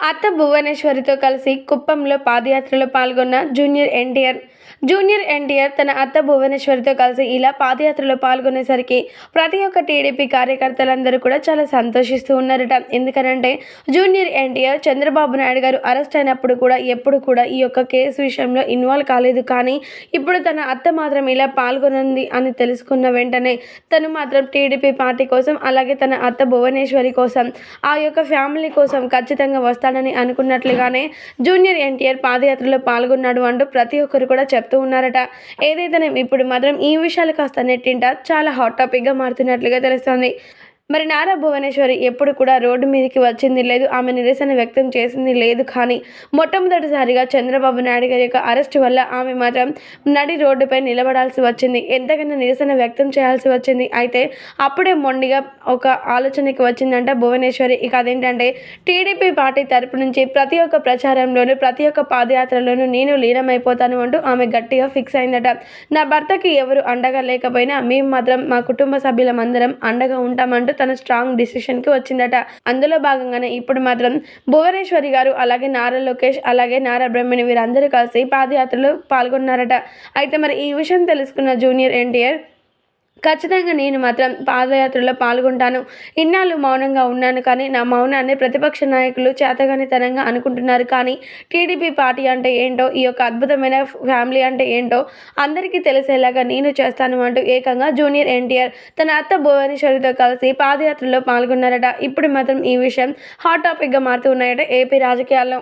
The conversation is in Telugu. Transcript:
అత్త భువనేశ్వరితో కలిసి కుప్పంలో పాదయాత్రలో పాల్గొన్న జూనియర్ ఎన్టీఆర్. జూనియర్ ఎన్టీఆర్ తన అత్త భువనేశ్వరితో కలిసి ఇలా పాదయాత్రలో పాల్గొనేసరికి ప్రతి ఒక్క టీడీపీ కార్యకర్తలందరూ కూడా చాలా సంతోషిస్తూ ఉన్నారట. ఎందుకనంటే జూనియర్ ఎన్టీఆర్ చంద్రబాబు నాయుడు గారు అరెస్ట్ అయినప్పుడు కూడా ఎప్పుడు కూడా ఈ యొక్క కేసు విషయంలో ఇన్వాల్వ్ కాలేదు. కానీ ఇప్పుడు తన అత్త మాత్రం ఇలా పాల్గొనంది అని తెలుసుకున్న వెంటనే తను మాత్రం టీడీపీ పార్టీ కోసం అలాగే తన అత్త భువనేశ్వరి కోసం ఆ యొక్క ఫ్యామిలీ కోసం ఖచ్చితంగా చేస్తాడని అనుకున్నట్లుగానే జూనియర్ ఎన్టీఆర్ పాదయాత్రలో పాల్గొన్నాడు అంటూ ప్రతి ఒక్కరు కూడా చెప్తూ ఉన్నారట. ఏదైతేనే ఇప్పుడు మాత్రం ఈ విషయాలు కాస్త నెట్టింట చాలా హాట్ టాపిక్గా మారుతున్నట్లుగా తెలుస్తోంది. మరి నారా భువనేశ్వరి ఎప్పుడు కూడా రోడ్డు మీదకి వచ్చింది లేదు ఆమె నిరసన వ్యక్తం చేసింది లేదు కానీ మొట్టమొదటిసారిగా చంద్రబాబు నాయుడు గారి యొక్క అరెస్ట్ వల్ల ఆమె మాత్రం నడి రోడ్డుపై నిలబడాల్సి వచ్చింది. ఎంతకన్నా నిరసన వ్యక్తం చేయాల్సి వచ్చింది. అయితే అప్పుడే మొండిగా ఒక ఆలోచనకి వచ్చిందంట భువనేశ్వరి. ఇక అదేంటంటే టీడీపీ పార్టీ తరపు నుంచి ప్రతి ఒక్క ప్రచారంలోనూ ప్రతి ఒక్క పాదయాత్రలోనూ నేను లీనమైపోతాను అంటూ ఆమె గట్టిగా ఫిక్స్ అయిందట. నా భర్తకి ఎవరు అండగా లేకపోయినా మేము మాత్రం మా కుటుంబ సభ్యులమందరం అండగా ఉంటామంటూ తన స్ట్రాంగ్ డిసిషన్కి వచ్చిందట. అందులో భాగంగానే ఇప్పుడు మాత్రం భువనేశ్వరి గారు అలాగే నారా లోకేష్ అలాగే నారా బ్రహ్మణి వీరందరూ కలిసి పాదయాత్రలో పాల్గొన్నారట. అయితే మరి ఈ విషయం తెలుసుకున్న జూనియర్ ఎన్టీఆర్ ఖచ్చితంగా నేను మాత్రం పాదయాత్రలో పాల్గొంటాను. ఇన్నాళ్ళు మౌనంగా ఉన్నాను కానీ నా మౌనాన్ని ప్రతిపక్ష నాయకులు చేతగానితనంగా అనుకుంటున్నారు కానీ టీడీపీ పార్టీ అంటే ఏంటో ఈ యొక్క అద్భుతమైన ఫ్యామిలీ అంటే ఏంటో అందరికీ తెలిసేలాగా నేను చేస్తాను అంటూ ఏకంగా జూనియర్ ఎన్టీఆర్ తన అత్త భువనేశ్వరితో కలిసి పాదయాత్రలో పాల్గొన్నారట. ఇప్పుడు మాత్రం ఈ విషయం హాట్ టాపిక్గా మారుతూ ఉన్నాయట. ఏపీ రాజకీయాల్లో